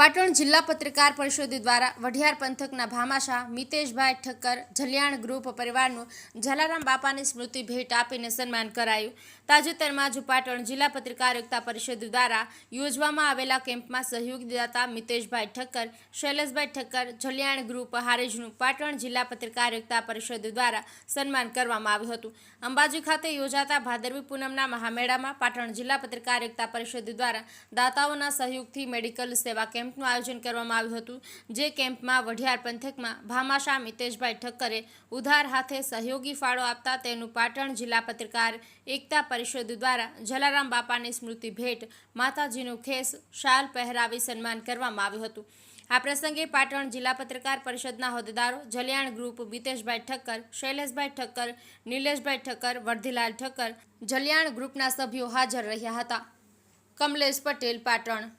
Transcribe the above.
પાટણ જિલ્લા પત્રકાર પરિષદ દ્વારા વઢિયાર પંથકના ભામાશા મિતેશભાઈ ઠક્કર જલિયાણ ગ્રુપ પરિવારનું જલારામ બાપાની સ્મૃતિ ભેટ આપીને સન્માન કરાયું. તાજેતરમાં જ પાટણ જિલ્લા પત્રકાર એકતા પરિષદ દ્વારા યોજવામાં આવેલા કેમ્પમાં સહયોગ દાતા મિતેશભાઈ ઠક્કર, શૈલેષભાઈ ઠક્કર, જલિયાણ ગ્રુપ હારેજનું પાટણ જિલ્લા પત્રકાર એકતા પરિષદ દ્વારા સન્માન કરવામાં આવ્યું હતું. અંબાજી ખાતે યોજાતા ભાદરવી પૂનમના મહામેળામાં પાટણ જિલ્લા પત્રકાર એકતા પરિષદ દ્વારા દાતાઓના સહયોગથી મેડિકલ સેવા કેમ્પનું આયોજન કરવામાં આવ્યું હતું, જે કેમ્પમાં વઢિયાર પંથકમાં ભામાશા મિતેશભાઈ ઠક્કરે ઉધાર હાથે સહયોગી ફાળો આપતા તેનું પાટણ જિલ્લા પત્રકાર એકતા પરિષદ દ્વારા જલારામ બાપાની સ્મૃતિ ભેટ, માતાજીનું ખેસ, શાલ પહેરાવી સન્માન કરવામાં આવ્યું હતું. આ પ્રસંગે પાટણ જિલ્લા પત્રકાર પરિષદના હોદ્દેદારો જલિયાણ ગ્રુપ મિતેશભાઈ ઠક્કર, શૈલેષભાઈ ઠક્કર, નિલેશભાઈ ઠક્કર, વર્ધીલાલ ઠક્કર જલિયાણ ગ્રુપના સભ્યો હાજર રહ્યા હતા. કમલેશ પટેલ, પાટણ.